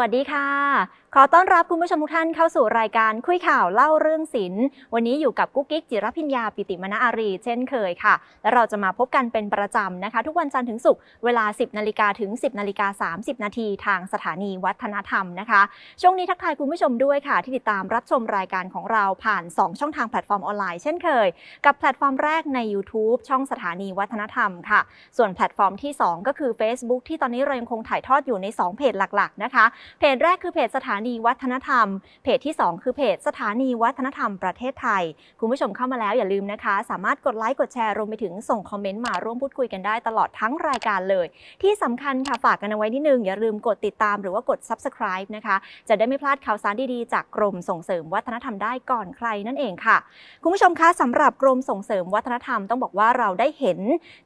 วัสดีค่ะ ขอต้อนรับคุณผู้ชมทุกท่านเข้าสู่รายการคุยข่าวเล่าเรื่องศิลป์วันนี้อยู่กับกุ๊กกิ๊กจิรพิญญาปิติมณอารี เช่นเคยค่ะ และเราจะมาพบกันเป็นประจำนะคะ ทุกวันจันทร์ถึงศุกร์เวลา 10นาฬิกาถึง 10นาฬิกา30 นาทีทางสถานีวัฒนธรรมนะคะ ช่วงนี้ทักทายคุณผู้ชมด้วยค่ะ ที่ติดตามรับชมรายการของเราผ่าน 2 ช่องทางแพลตฟอร์มออนไลน์เช่นเคย กับแพลตฟอร์มแรกใน YouTube ช่องสถานีวัฒนธรรมค่ะ ส่วนแพลตฟอร์มที่ 2 ก็คือ Facebook ที่ตอนนี้เรายังคงถ่ายทอดอยู่ใน 2 เพจหลักๆนะคะเพจแรกคือเพจสถานีวัฒนธรรม เพจที่ 2 คือเพจสถานีวัฒนธรรมประเทศไทย คุณผู้ชมเข้ามาแล้วอย่าลืมนะคะ สามารถกดไลค์กดแชร์รวมไปถึงส่งคอมเมนต์มาร่วมพูดคุยกันได้ตลอดทั้งรายการเลย ที่สำคัญค่ะฝากกันเอาไว้นิดนึงอย่าลืมกดติดตามหรือว่ากด subscribe นะคะ จะได้ไม่พลาดข่าวสารดีๆ จากกรมส่งเสริมวัฒนธรรมได้ก่อนใครนั่นเองค่ะ คุณผู้ชมคะสำหรับกรมส่งเสริมวัฒนธรรมต้องบอกว่าเราได้เห็น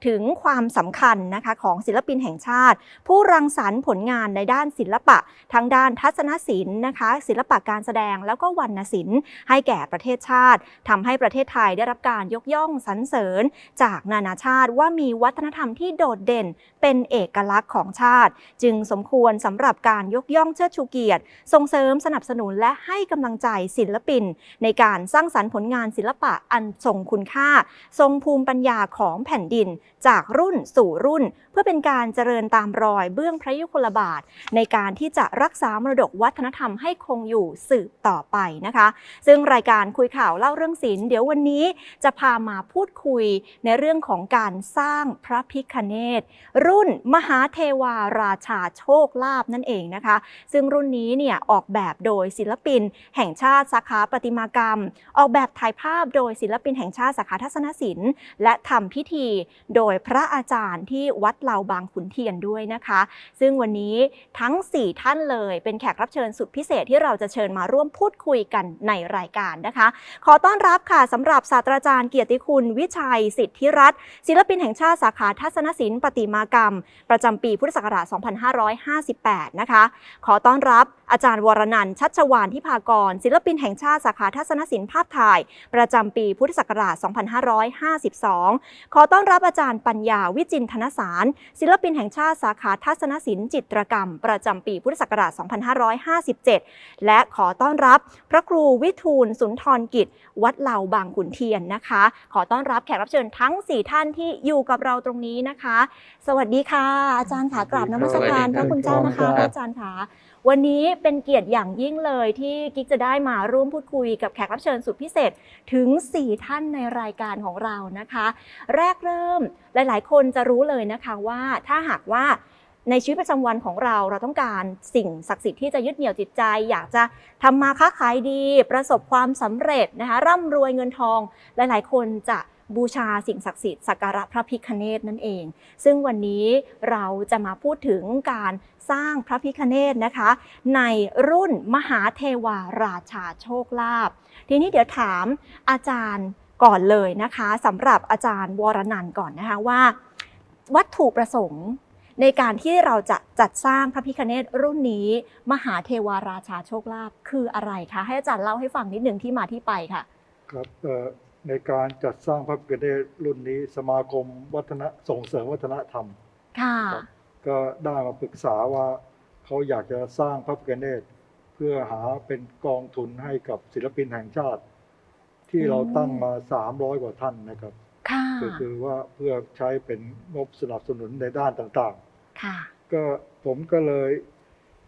ถึงความสำคัญนะคะของศิลปินแห่งชาติ ผู้รังสรรค์ผลงานในด้านศิลปะ ทั้งด้านทัศนศิลปนะคะ ศิลปะการแสดงแล้วก็วรรณศิลป์ ให้แก่ประเทศชาติทำให้ประเทศไทยได้รับการยกย่องสรรเสริญ จากนานาชาติว่ามีวัฒนธรรมที่โดดเด่น เป็นเอกลักษณ์ของชาติ จึงสมควรสำหรับการยกย่องเชิดชูเกียรติ ส่งเสริมสนับสนุนและให้กำลังใจศิลปิน ในการสร้างสรรค์ผลงานศิลปะอันทรงคุณค่า ทรงภูมิปัญญาของแผ่นดิน จากรุ่นสู่รุ่น เพื่อเป็นการเจริญตามรอยเบื้องพระยุคลบาท ในการที่จะรักษามรดกวัฒนธรรมให้คงอยู่สืบต่อไปนะคะ ซึ่งรายการคุยข่าวเล่าเรื่องศิลป์เดี๋ยววันนี้จะพามาพูดคุยในเรื่องของการสร้างพระพิคเนตรุ่นมหาเทวาราชาโชคลาภนั่นเองนะคะ ซึ่งรุ่นนี้เนี่ยออกแบบโดยศิลปิน แห่งชาติสาขาประติมากรรม ออกแบบถ่ายภาพโดยศิลปินแห่งชาติสาขาทัศนศิลป์ และทำพิธีโดยพระอาจารย์ที่วัดเหลาบางขุนเทียนด้วยนะคะ ซึ่งวันนี้ทั้ง 4 ท่านเลยเป็นแขกรับเชิญสุดพิเศษที่เราจะเชิญมาร่วมพูดคุยกันในรายการนะคะ ขอต้อนรับค่ะสำหรับศาสตราจารย์เกียรติคุณ วิชัยสิทธิรัตน์ศิลปินแห่งชาติสาขาทัศนศิลป์ประติมากรรม ประจำปีพุทธศักราช 2558 นะคะ ขอต้อนรับ อาจารย์วรนันท์ชัชวานทิพากร ศิลปินแห่งชาติสาขาทัศนศิลป์ภาพถ่าย ประจำปีพุทธศักราช 2552 ขอต้อนรับอาจารย์ปัญญาวิจินทนสาร ศิลปินแห่งชาติสาขาทัศนศิลป์จิตรกรรม ประจำปีพุทธศักราช 2557 และขอต้อนรับพระครูวิทูลสุนทรกิจ วัดเหล่าบางขุนเทียนนะคะ ขอต้อนรับแขกรับเชิญทั้ง 4 ท่านที่อยู่กับเราตรงนี้นะคะ สวัสดีค่ะ อาจารย์ขากราบนมัสการพระคุณเจ้านะคะพระอาจารย์ค่ะ วันนี้เป็นเกียรติอย่างยิ่งเลยที่กิ๊กจะได้มาร่วมพูดคุยกับแขกรับเชิญสุดพิเศษถึง 4 ท่านในรายการของเรานะคะ แรกเริ่มหลาย ๆ คนจะรู้เลยนะคะว่าถ้าหากว่าในชีวิตประจำวันของเราเราต้องการสิ่งศักดิ์สิทธิ์ที่จะยึดเหนี่ยวจิตใจ อยากจะทำมาค้าขายดี ประสบความสำเร็จนะคะร่ำรวยเงินทอง หลาย ๆ คนจะ บูชาสิ่งศักดิ์สิทธิ์สักการะพระพิคเนตนั่นเอง ซึ่งวันนี้เราจะมาพูดถึงการสร้างพระพิคเนตนะคะ ในรุ่นมหาเทวาราชาโชคลาภทีนี้เดี๋ยวถามอาจารย์ก่อนเลยนะคะสำหรับอาจารย์วรนันท์ก่อนนะคะว่า วัตถุประสงค์ในการที่เราจะจัดสร้างพระพิคเนตรุ่นนี้ มหาเทวาราชาโชคลาภคืออะไรคะ ให้อาจารย์เล่าให้ฟังนิดหนึ่งที่มาที่ไปค่ะ ครับ ในการจัดสร้างพระพิฆเนศรุ่นนี้สมาคมวัฒนส่งเสริมวัฒนธรรม ค่ะ ครับก็ได้มาปรึกษาว่าเขาอยากจะสร้างพระพิฆเนศเพื่อหาเป็นกองทุนให้กับศิลปินแห่งชาติ ที่เราตั้งมา 300 กว่าท่านนะครับ ค่ะ ก็คือว่าเพื่อใช้เป็นงบสนับสนุนในด้านต่างค่ะ ๆ ก็ผมก็เลย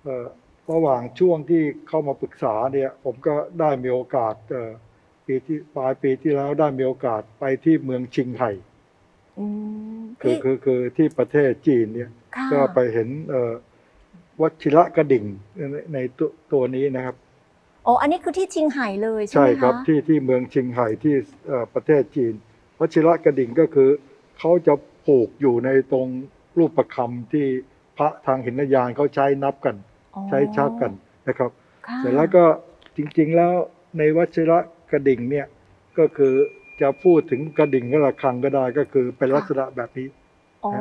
เอ่อระหว่างช่วงที่เข้ามาปรึกษาเนี่ย ผมก็ได้มีโอกาสเอ่อ ปีที่ปลายปีที่แล้วได้มีโอกาสไปที่เมืองชิงไห่อืมคือที่คือคือที่ประเทศจีนเนี่ย ค่ะก็ไปเห็นเอ่อวัชิระกระดิ่งในในตัวตัวนี้นะครับ โอ้อันนี้คือที่ชิงไห่เลยใช่ใช่ไหมครับคะที่ที่เมืองชิงไห่ที่เอ่อประเทศจีนวัชิระกระดิ่งก็คือเขาจะผูกอยู่ในตรงรูปประคำที่พระทางหินยานเขาใช้นับกัน อ๋อใช้ชักกันนะครับ ค่ะเสร็จแล้วก็จริงๆแล้วในวัชิระ กระดิ่งเนี่ยก็คือจะพูดถึงกระดิ่งกระฆังก็ได้ก็คือเป็นลักษณะแบบนี้ อ๋อ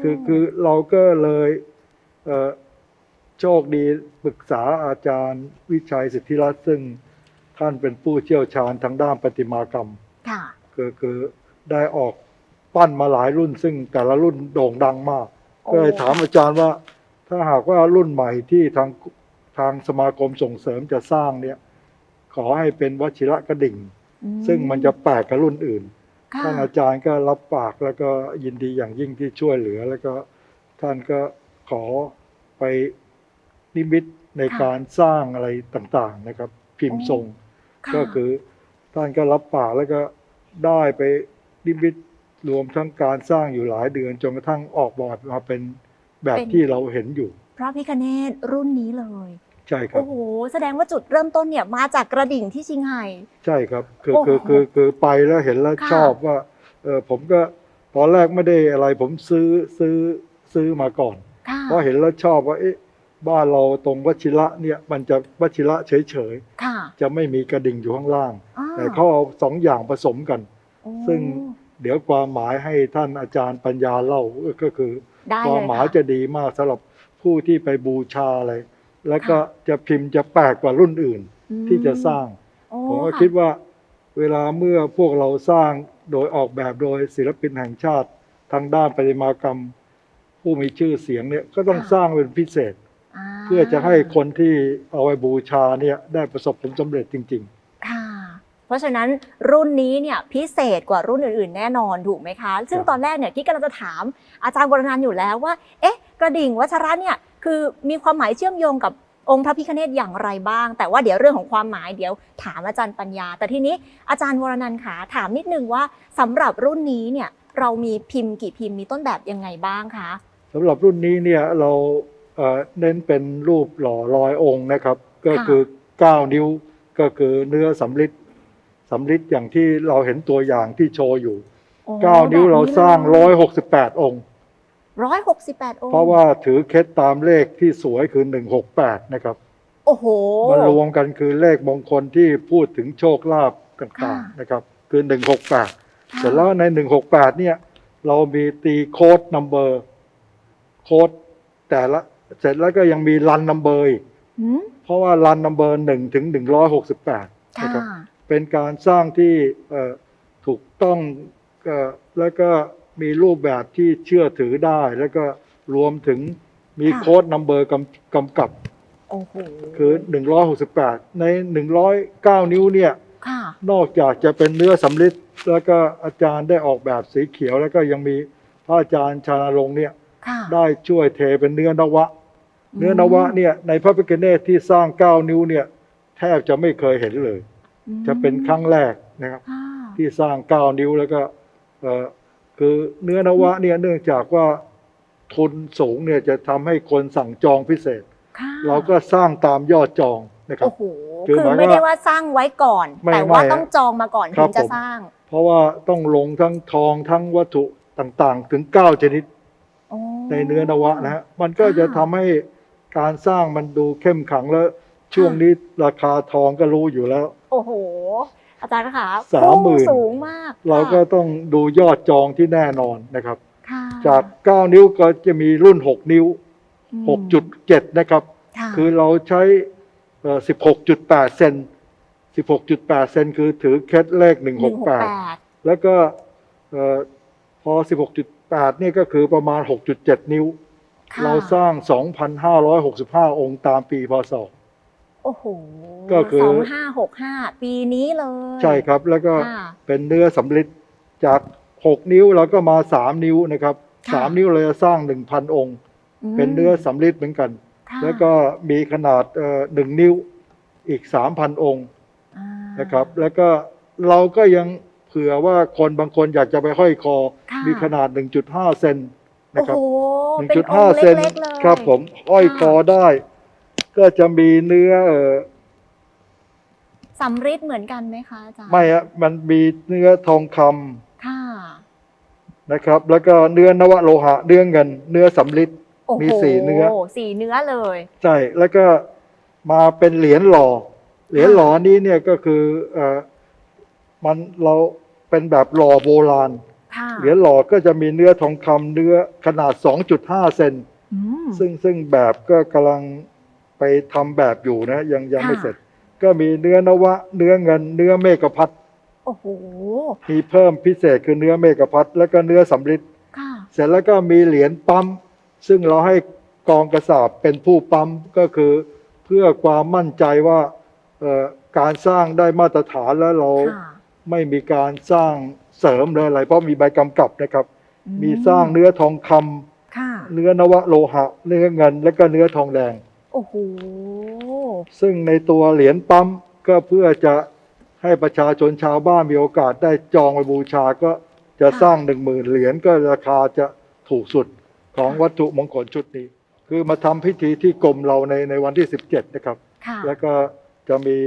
คือคือเราก็เลยเอ่อโชคดีปรึกษาอาจารย์วิชัยสิทธิรัตน์ซึ่งท่านเป็นผู้เชี่ยวชาญทางด้านประติมากรรม ค่ะ คือคือได้ออกปั้นมาหลายรุ่น ซึ่งแต่ละรุ่นโด่งดังมากโอ้ก็เลยถามอาจารย์ว่า ถ้าหากว่ารุ่นใหม่ที่ทางทางสมาคมส่งเสริมจะสร้างเนี่ย ขอให้เป็นวชิระกระดิ่งอืซึ่งมันจะแปลกกับรุ่นอื่นค่ะท่านอาจารย์ก็รับปากแล้วก็ยินดีอย่างยิ่งที่ช่วยเหลือ แล้วก็ท่านก็ขอไปนิมิตในการสร้างอะไรต่างๆนะครับ พิมพ์ทรงะก็คือท่านก็รับปากแล้วก็ได้ไปนิมิตรวมทั้งการสร้างอยู่หลายเดือนจนกระทั่งออกแบบมาเป็นแบบที่เราเห็นอยู่ พระพิคเนตรุ่นนี้เลย ใช่ครับโอ้โหแสดงว่าจุดเริ่มต้นเนี่ยมาจากกระดิ่งที่ชิงไห่ใช่ครับคือโอ้โหคือคือคือไปแล้วเห็นแล้วค่ะชอบว่าเออผมก็ตอนแรกไม่ได้อะไรผมซื้อซื้อซื้อมาก่อนค่ะเพราะเห็นแล้วชอบว่าเอ๊ะบ้านเราตรงวชิระเนี่ยมันจะวชิระเฉยค่ะๆจะไม่มีกระดิ่งอยู่ข้างล่างอ่แต่เขาเอาสองอย่างผสมกันโอ้ซึ่งเดี๋ยวความหมายให้ท่านอาจารย์ปัญญาเล่าก็คือได้คเลวามยหมายค่ะจะดีมากสำหรับผู้ที่ไปบูชาอะไร แล้วก็ค่ะจะพิมพ์จะแปลกกว่ารุ่นอื่นอืมที่จะสร้างโอ้ผมก็ะคิดว่าเวลาเมื่อพวกเราสร้างโดยออกแบบโดยศิลปินแห่งชาติทางด้านประติมากรรม ผู้มีชื่อเสียงเนี่ยก็ต้องสร้างเป็นพิเศษาเพื่อจะให้คนที่เอาไว้บูชาเนี่ยได้ประสบผลสำเร็จจริงค่ะ เพราะฉะนั้นรุ่นนี้เนี่ยพิเศษกว่ารุ่นอื่น ๆ แน่นอนถูกไหมคะ ซึ่งครับตอนแรกเนี่ยที่กำลังจะถามอาจารย์วรนันท์อยู่แล้วว่า เอ๊ะ กระดิ่งวัชระเนี่ย คือมีความหมายเชื่อมโยงกับองค์พระพิฆเนศอย่างไรบ้าง แต่ว่าเดี๋ยวเรื่องของความหมายเดี๋ยวถามอาจารย์ปัญญา แต่ทีนี้อาจารย์วรนันท์ขาถามนิดนึงว่าสำหรับรุ่นนี้เนี่ยเรามีพิมพ์กี่พิมพ์มีต้นแบบยังไงบ้างคะๆสำหรับรุ่นนี้เนี่ยเราเอ่อเน้นเป็นรูปหล่อร้อยองค์นะครับ ก็คือ 9 นิ้วก็คือเนื้อสำริดสำริดอย่างที่เราเห็นตัวอย่างที่โชว์อยู่โอ้9นิ้วเราสร้าง 168 องค์ ร้อยหกสิบแปดองค์เพราะว่าถือเคล็ดตามเลขที่สวยคือ168นะครับโอ้โหมันรวมกันคือเลขมงคลที่พูดถึงโชคลาภต่างค่ะๆนะครับ คือ168เสร็จแล้วใน168เนี่ย เรามีตีโค้ดนัมเบอร์ โค้ดแต่ละเสร็จแล้วก็ยังมีรันนัมเบอร์อีกหืมเพราะว่ารันนัมเบอร์หนึ่งถึง168ค่ะนะครับเป็นการสร้างที่เอ่อถูกต้องเอ่อแล้วก็ มีรูปแบบที่เชื่อถือได้ แล้วก็รวมถึงมีค่ะ โค้ดนัมเบอร์กำกำกับโอ้โหคือ 168 ใน 109 นิ้วเนี่ย ค่ะ นอกจากจะเป็นเนื้อสำริดแล้วก็อาจารย์ได้ออกแบบสีเขียว แล้วก็ยังมีพระอาจารย์ชานาลงค์เนี่ย ค่ะ ได้ช่วยเทเป็นเนื้อนวะ เนื้อนวะเนี่ยในพระพิฆเนศที่สร้าง 9 นิ้วเนี่ย แทบจะไม่เคยเห็นเลยอืมจะเป็นครั้งแรกนะครับ ค่ะที่สร้าง 9 นิ้วแล้วก็เอ่อ คือเนื้อนวะเนี่ยเนื่องจากว่าทุนสูงเนี่ยจะทำให้คนสั่งจองพิเศษ ค่ะเราก็สร้างตามยอดจองนะครับโอ้โหคือคือหมายไม่ได้ว่าว่าสร้างไว้ก่อน ไม่แต่ว่าไม่ต้องจองมาก่อนครัถึบงจะผม สร้างเพราะว่าต้องลงทั้งทองทั้งวัตถุต่างๆ ถึง 9 ชนิดโอ้ในเนื้อนวะนะฮะมันก็จะทำให้การสร้างมันดูเข้มขลังแล้วช่วงนี้ราคาทองก็รู้อยู่แล้ว โอ้โห อาจารย์คะสามหมื่นพุ่งสูงมากเราก็ต้องดูยอดจองที่แน่นอนนะครับค่ะจาก 9 นิ้วก็จะมีรุ่น 6 นิ้วอืม6.7 นะครับค่ะคือเราใช้เอ่อ16.8 เซน16.8 เซนคือถือเคล็ดเลขหนึ่งหกแป168ดแล้วก็เอ่อพอ 16.8 นี่ก็คือประมาณ 6.7 นิ้วค่ะเราสร้าง 2,565 องค์ตามปีพศ โอ้โหก็คือ สองห้าหกห้าปีนี้เลยใช่ครับ แล้วก็ค่ะ เป็นเนื้อสำริดจาก 6 นิ้วเราก็มา 3 นิ้วนะครับ ค่ะ 3 นิ้วเราจะสร้าง 1,000 องค์ มเป็นเนื้อสำริดเหมือนกัน ค่ะแล้วก็มีขนาดเอ่อหนึ่งนิ้วอีก 3,000 องค์อ่านะครับ แล้วก็เราก็ยังเผื่อว่าคนบางคนอยากจะไปห้อยคอ ค่ะมีขนาด 1.5 เซนนะโอ้ครับโหเป็นอง1.5ค์เซนเล็กๆเลย ครับผมห้อยคอได้ ก็จะมีเนื้อเอ่อสำริดเหมือนกันไหมคะอาจารย์ไม่อะมันมีเนื้อทองคำค่ะ นะครับ แล้วก็เนื้อนวโลหะ เนื้อเงิน เนื้อสำริด โอ้โหมีสี่เนื้อ สี่เนื้อเลย ใช่แล้วก็มาเป็นเหรียญหล่อ เหรียญหล่อนี้เนี่ยก็คือเอ่อมันเราเป็นแบบหล่อโบราณ ค่ะเหรียญหล่อก็จะมีเนื้อทองคำเนื้อขนาด 2.5 เซน อืมซึ่งซึ่งแบบก็กำลัง ไปทำแบบอยู่นะ ยังยังไม่ค่ะเสร็จ ก็มีเนื้อนวะ เนื้อเงิน เนื้อเมกะพัดโอ้โหมีเพิ่มพิเศษคือเนื้อเมกะพัดแล้วก็เนื้อสำริดค่ะเสร็จแล้วก็มีเหรียญปั๊ม ซึ่งเราให้กองกระสาบเป็นผู้ปั๊มก็คือ เพื่อความมั่นใจว่าเอ่อการสร้างได้มาตรฐานแล้วเราค่ะไม่มีการสร้างเสริมเลยอะไร เพราะมีใบกำกับนะครับอืมีสร้างเนื้อทองคำค่ะเนื้อนวโลหะ เนื้อเงิน และก็เนื้อทองแดง โอ้โห ซึ่งในตัวเหรียญปั๊มก็เพื่อจะให้ประชาชนชาวบ้านมีโอกาสได้จองไปบูชาก็จะค่ะสร้างหนึ่งหมื่นเหรียญก็ราคาจะถูกสุดของวัตถุมงคลชุดนี้ คือมาทำพิธีที่กรมเราในในวันที่ 17 นะครับ ค่ะ แล้วก็จะมี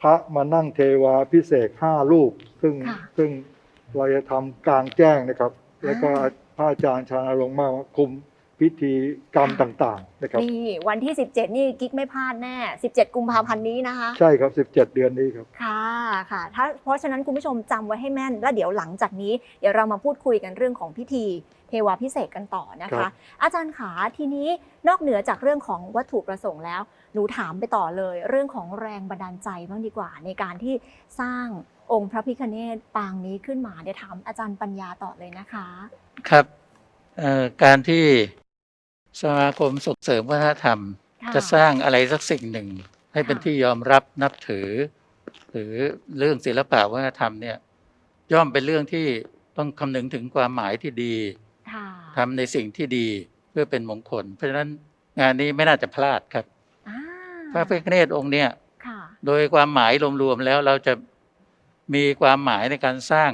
พระมานั่งเทวาพิเศษห้ารูป ซึ่งค่ะ ซึ่งเราจะทำกลางแจ้งนะครับ แล้วก็อ่าพระอาจารย์ชาญรงค์มาคุม พิธีกรรมต่างๆนะครับนี่วันที่ 17 นี่กิ๊กไม่พลาดแน่ 17 กุมภาพันธ์นี้นะคะ ใช่ครับ 17 เดือนนี้ครับ ค่ะค่ะถ้าเพราะฉะนั้นคุณผู้ชมจำไว้ให้แม่น แล้วเดี๋ยวหลังจากนี้ เดี๋ยวเรามาพูดคุยกันเรื่องของพิธีเทวาพิเศษกกันต่อนะครัคะบอาจารย์ขาทีนี้นอกเหนือจากเรื่องของวัตถุประสงค์แล้ว หนูถามไปต่อเลย เรื่องของแรงบันดาลใจบ้างดีกว่า ในการที่สร้างองค์พระพิคเนตปางนี้ขึ้นมาเดี๋ยวถามอาจารย์ปัญญาต่อเลยนะคะ ครับเอ่อการที่ สมาคมส่งเสริมวัฒนธรรมค่ะจะสร้างอะไรสักสิ่งหนึ่ง ให้เป็นค่ะที่ยอมรับนับถือ หรือเรื่องศิลปะวัฒนธรรมเนี่ย ย่อมเป็นเรื่องที่ต้องคำนึงถึงความหมายที่ดีค่ะทำในสิ่งที่ดีเพื่อเป็นมงคล เพราะฉะนั้นงานนี้ไม่น่าจะพลาดครับอ่าพระพิฆเนศองค์เนี่ยค่ะโดยความหมายรวมๆแล้วเราจะมีความหมายในการสร้าง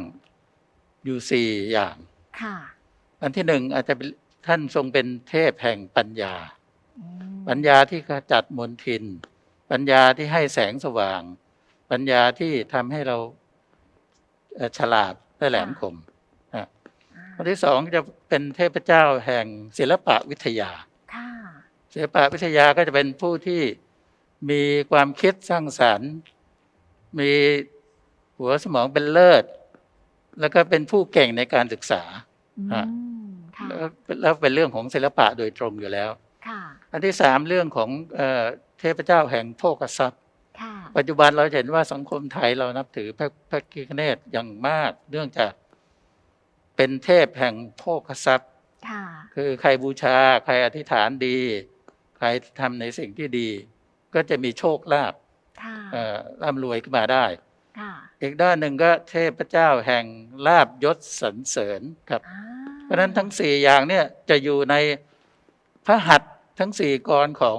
อยู่สี่อย่างค่ะอันที่หนึ่งอาจจะเป็น ท่านทรงเป็นเทพแห่งปัญญาอืมปัญญาที่ขจัดมนทิน ปัญญาที่ให้แสงสว่าง ปัญญาที่ทำให้เราเอ่อฉลาดและแหลมคมอะอ่าอันที่สองจะเป็นเทพเจ้าแห่งศิลปะวิทยาค่ะศิลปะวิทยาก็จะเป็นผู้ที่มีความคิดสร้างสรรค์ มีหัวสมองเป็นเลิศ แล้วก็เป็นผู้เก่งในการศึกษาอืมอะค่ะ แล้วแล้วเป็นเรื่องของศิลปะโดยตรงอยู่แล้วค่ะอันที่สามเรื่องของเอ่อเทพเจ้าแห่งโภคทรัพย์ค่ะปัจจุบันเราเห็นว่าสังคมไทยเรานับถือพระพระกิคเนตอย่างมาก เนื่องจากเป็นเทพแห่งโภคทรัพย์ค่ะคือใครบูชา ใครอธิษฐานดี ใครทำในสิ่งที่ดี ก็จะมีโชคลาภค่ะเอ่อร่ำรวยขึ้นมาได้ค่ะอีกด้านหนึ่งก็เทพเจ้าแห่งลาบยศสรรเสริญครับอ่า เพราะฉะนั้นทั้งสี่อย่างเนี่ยจะอยู่ในพระหัตถ์ทั้งสี่กรของ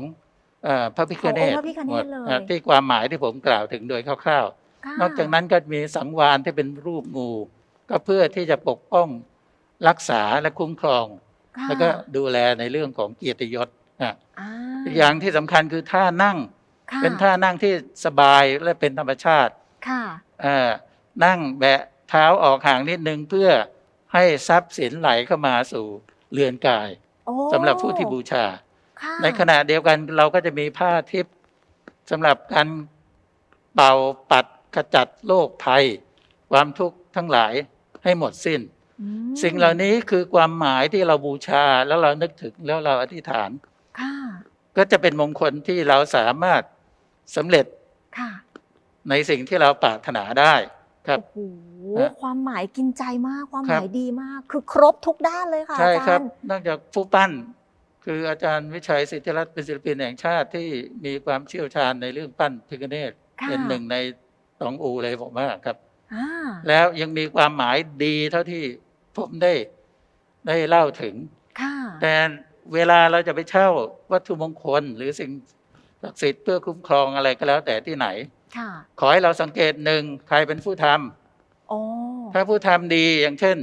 เออพระพิฆเนของศองค์พระพิฆเนศหมดเลยอะที่ความหมายที่ผมกล่าวถึงโดยคร่าวค่ะๆนอกจากนั้นก็มีสังวานที่เป็นรูปงู ก็เพื่อที่จะปกป้องรักษาและคุ้มครองค่ะแล้วก็ดูแลในเรื่องของเกียรติยศอะอ่าอีกอย่างที่สำคัญคือท่านั่งค่ะเป็นท่านั่งที่สบายและเป็นธรรมชาติค่ะเอ่อนั่งแบะเท้าออกห่างนิดนึงเพื่อ ให้ทรัพย์สินไหลเข้ามาสู่เรือนกายโอ้สำหรับผู้ที่บูชาค่ะในขณะเดียวกันเราก็จะมีผ้าทิพย์สำหรับการเป่าปัดขจัดโรคภัย ความทุกข์ทั้งหลายให้หมดสิ้นอืมสิ่งเหล่านี้คือความหมายที่เราบูชาแล้วเรานึกถึงแล้วเราอธิษฐานค่ะก็จะเป็นมงคลที่เราสามารถสำเร็จค่ะในสิ่งที่เราปรารถนาได้ครับโอ้โหฮะ ความหมายกินใจมากความคหรับมายดีมาก คือครบทุกด้านเลยค่ะใช่อาครัจาบรย์นอกจากผู้ปั้น คืออาจารย์วิชัยสิทธิรัตน์เป็นศิลปินแห่งชาติที่มีความเชี่ยวชาญในเรื่องปั้นพิฆเนศค่ะเป็นหนึ่งในสองอูเลยผมว่าครับอ่าแล้วยังมีความหมายดีเท่าที่ผมได้ได้เล่าถึงค่ะแต่เวลาเราจะไปเช่าวัตถุมงคล หรือสิ่งศักดิ์สิทธิ์เพื่อคุ้มครองอะไรก็แล้วแต่ที่ไหนค่ะขอให้เราสังเกตหนึ่งใครเป็นผู้ทำโอ้ ถ้าผู้ทำดีอย่างเช่น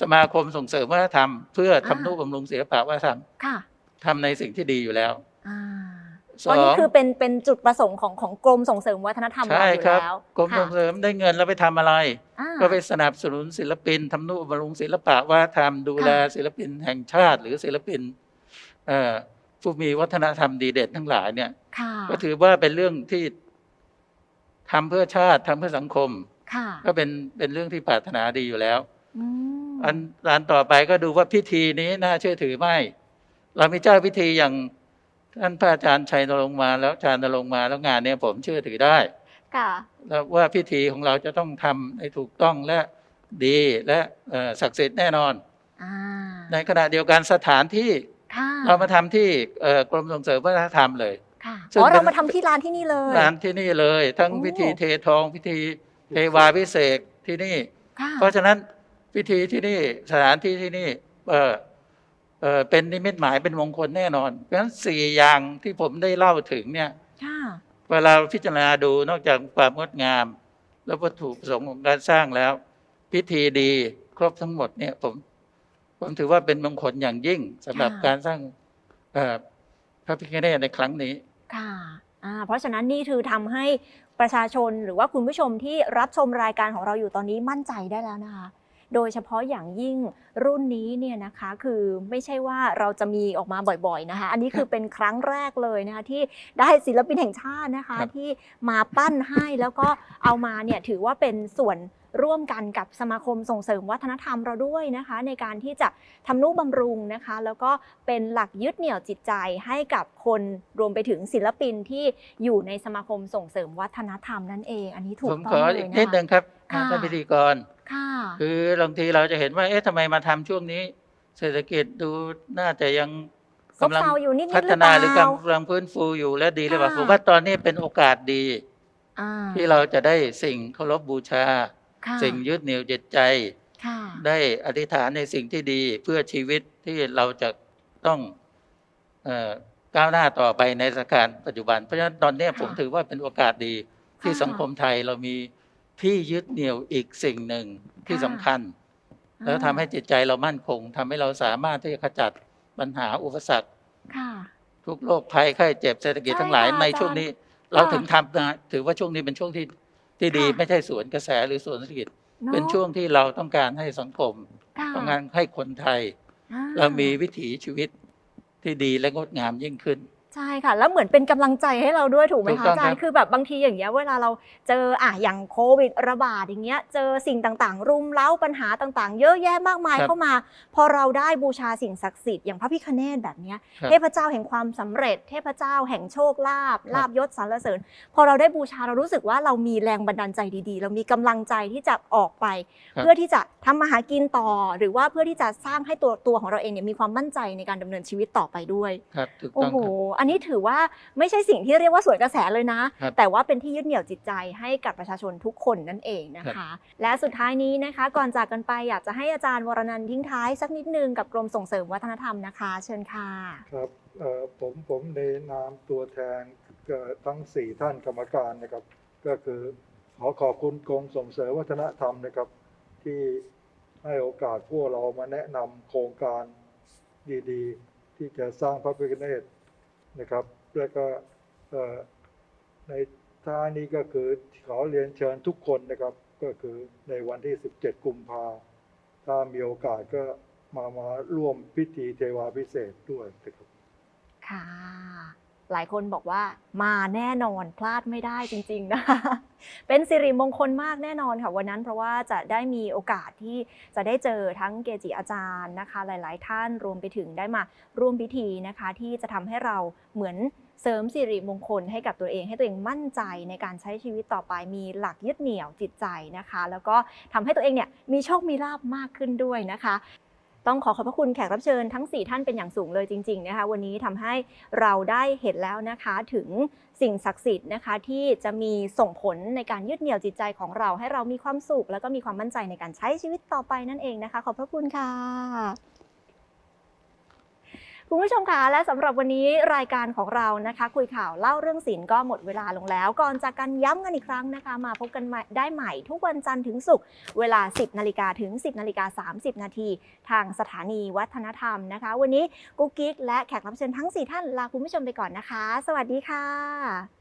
สมาคมส่งเสริมวัฒนธรรมเพื่อทำอ่านุบำรุงศิลปะวัฒนธรรมค่ะทำในสิ่งที่ดีอยู่แล้วอ่าสอ๋ออนี่งคือเป็นเป็นจุดประสงค์ของของกรมส่งเสริมวัฒนธรรมเราใช่อยู่ครับแล้วกรมค่ะส่งเสริมได้เงินแล้วไปทำอะไรอ่าก็ไปสนับสนุนศิลปินทำนุบำรุงศิลปะวัฒนธรรมดูแลค่ะศิลปินแห่งชาติ หรือศิลปินเอ่อผู้มีวัฒนธรรมดีเด่นทั้งหลายเนี่ยค่ะก็ถือว่าเป็นเรื่องที่ทำเพื่อชาติทำเพื่อสังคมค่ะ ก็เป็นเป็นเรื่องที่ปรารถนาดีอยู่แล้วอืมอันอันต่อไปก็ดูว่าพิธีนี้น่าเชื่อถือไหมเรามีเจ้าพิธีอย่างท่านพระอาจารย์ชัยนรงค์มาแล้วอาจารย์นรงค์มาแล้วงานเนี้ยผมเชื่อถือได้ค่ะแล้วว่าพิธีของเราจะต้องทำให้ถูกต้องและดีและเอ่อศักดิ์สิทธิ์แน่นอนอ่าในขณะเดียวกันสถานที่ค่ะเรามาทำที่เอ่อกรมส่งเสริมวัฒนธรรมเลยค่ะซึ่งอ๋อเป็นเรามาทำที่ร้านที่นี่เลยร้านที่นี่เลย ทั้งโอ้พิธีเททองพิธี เทวาพิเศษกที่นี่ ค่ะเพราะฉะนั้นพิธีที่นี่สถานที่ที่นี่ เออเออเป็นนิมิตหมายเป็นมงคลแน่นอน เพราะฉะนั้นสี่อย่างที่ผมได้เล่าถึงเนี่ย ค่ะเวลาพิจารณาดูนอกจากความงดงาม แล้ววัตถุประสงค์ของการสร้างแล้ว พิธีดีครบทั้งหมดเนี่ย ผมผมถือว่าเป็นมงคลอย่างยิ่งสำหรับค่ะการสร้างเอ่อพระพิฆเนศในครั้งนี้ ค่ะอ่าเพราะฉะนั้นนี่คือทำให้ ประชาชนหรือว่าคุณผู้ชมที่รับชมรายการของเราอยู่ตอนนี้มั่นใจได้แล้วนะคะ โดยเฉพาะอย่างยิ่งรุ่นนี้เนี่ยนะคะคือไม่ใช่ว่าเราจะมีออกมาบ่อยๆนะคะ อันนี้คือเป็นครั้งแรกเลยนะคะที่ได้ศิลปินแห่งชาตินะคะครับที่มาปั้นให้แล้วก็เอามาเนี่ยถือว่าเป็นส่วน ร่วมกันกับสมาคมส่งเสริมวัฒนธรรมเราด้วยนะคะ ในการที่จะทำนุบำรุงนะคะ แล้วก็เป็นหลักยึดเหนี่ยวจิตใจให้กับคนรวมไปถึงศิลปินที่อยู่ในสมาคมส่งเสริมวัฒนธรรมนั่นเอง อันนี้ถูผกมต้ของอเลอียกนะนิดนึคะงครับค่ะท่านพิธีกรค่ะคือบางทีเราจะเห็นว่าเอ๊ะทำไมมาทำช่วงนี้ เศรษฐกิจดูน่าจะยังซบกำลังเซาอยู่นิดๆพัฒหรือเปนาล่าหรือกำลังฟื้นฟูอยู่และดีหรือเปล่าค่ะผมว่าตอนนี้เป็นโอกาสดีอ่าที่เราจะได้สิ่งเคารพบูชาค่ะ สิ่งยึดเหนี่ยวจิตใจค่ะได้อธิษฐานในสิ่งที่ดีเพื่อชีวิตที่เราจะต้องเอ่อก้าวหน้าต่อไปในสถานการณ์ปัจจุบัน เพราะฉะนั้นตอนนี้ผมถือว่าเป็นโอกาสดีที่สังคมไทยเรามีที่ยึดเหนี่ยวอีกสิ่งหนึ่งที่สำคัญ แล้วทำให้จิตใจเรามั่นคงทำให้เราสามารถที่จะขจัดปัญหาอุปสรรคค่ะทุกโรคภัยไข้เจ็บเศรษฐกิจใช่ทั้งหลายค่ะในอาจารย์ช่วงนี้ เราถึงทำนะถือว่าช่วงนี้เป็นช่วงที่ ที่ดีค่ะไม่ใช่สวนกระแสหรือสวนเศรษฐกิจอะเป็นช่วงที่เราต้องการให้สังคมค่ะต้องการให้คนไทยอ่เรามีวิถีชีวิตที่ดีและงดงามยิ่งขึ้น ใช่ค่ะ แล้วเหมือนเป็นกำลังใจให้เราด้วยถูกไหมถูกคะต้องอาจารครัย์บคือแบบบางทีอย่างเงี้ยเวลาเราเจออะอย่างโควิดระบาดอย่างเงี้ยเจอสิ่งต่างๆ รุมเร้าปัญหาต่างๆ เยอะแยะมากมายครับเข้ามา พอเราได้บูชาสิ่งศักดิ์สิทธิ์อย่างพระพิฆเนศแบบเนี้ยครับเทพเจ้าแห่งความสำเร็จ เทพเจ้าแห่งโชคลาภครับลาบยศสรรเสริญ พอเราได้บูชาเรารู้สึกว่าเรามีแรงบันดาลใจดีๆ เรามีกำลังใจที่จะออกไปครับเพื่อที่จะทำมาหากินต่อ หรือว่าเพื่อที่จะสร้างให้ตัวตัวของเราเองเนี่ยมีความมั่นใจในการดำเนินชีวิตต่อไปด้วยครับถูกโอ้ต้องโหครับอันนี้ถือว่าไม่ใช่สิ่งที่เรียกว่าสวนกระแสเลยนะ ครับ แต่ว่าเป็นที่ยึดเหนี่ยวจิตใจให้กับประชาชนทุกคนนั่นเองนะครัคะบและสุดท้ายนี้นะคะ ก่อนจากกันไปอยากจะให้อาจารย์วรนันท์ทิ้งท้ายสักนิดนึงกับกรมส่งเสริมวัฒนธรรมนะคะ เชิญค่ะ ครับเอ่อผมผมในนามตัวแทนเอ่อทั้งสี่ท่านกรรมการนะครับ ก็คือขอขอบคุณกรมส่งเสริมวัฒนธรรมนะครับ ที่ให้โอกาสพวกเรามาแนะนำโครงการดีๆ ที่จะสร้างพระพิฆเนศ นะครับ แล้วก็ในท้านี้ก็คือขอเรียนเชิญทุกคนนะครับ ก็คือในวันที่ 17 กุมภาถ้ามีโอกาสก็มามาร่วมพิธีเทวาพิเศษด้วยนะครับ ค่ะ หลายคนบอกว่ามาแน่นอนพลาดไม่ได้จริงๆนะคะเป็นสิริมงคลมากแน่นอนค่ะวันนั้นเพราะว่าจะได้มีโอกาสที่จะได้เจอทั้งเกจิอาจารย์นะคะ หลาย ๆ ท่านรวมไปถึงได้มาร่วมพิธีนะคะ ที่จะทำให้เราเหมือนเสริมสิริมงคลให้กับตัวเองให้ตัวเองมั่นใจในการใช้ชีวิตต่อไปมีหลักยึดเหนี่ยวจิตใจนะคะ แล้วก็ทำให้ตัวเองเนี่ยมีโชคมีลาบมากขึ้นด้วยนะคะ ต้องขอขอบพระคุณแขกรับเชิญทั้ง 4 ท่านเป็นอย่างสูงเลยจริงๆนะคะวันนี้ทำให้เราได้เห็นแล้วนะคะถึงสิ่งศักดิ์สิทธิ์นะคะที่จะมีส่งผลในการยึดเหนี่ยวจิตใจของเราให้เรามีความสุข แล้วก็มีความมั่นใจในการใช้ชีวิตต่อไปนั่นเองนะคะ ขอบพระคุณค่ะ คุณผู้ชมคะและสำหรับวันนี้รายการของเรานะคะ คุยข่าวเล่าเรื่องศิลป์ก็หมดเวลาลงแล้ว ก่อนจากกันย้ำกันอีกครั้งนะคะ มาพบกันได้ใหม่ทุกวันจันทร์ถึงศุกร์เวลา 10นาฬิกาถึง 10นาฬิกา30 นาทีทางสถานีวัฒนธรรมนะคะ วันนี้กุ๊กกิ๊กและแขกรับเชิญทั้ง 4 ท่านลาคุณผู้ชมไปก่อนนะคะ สวัสดีค่ะ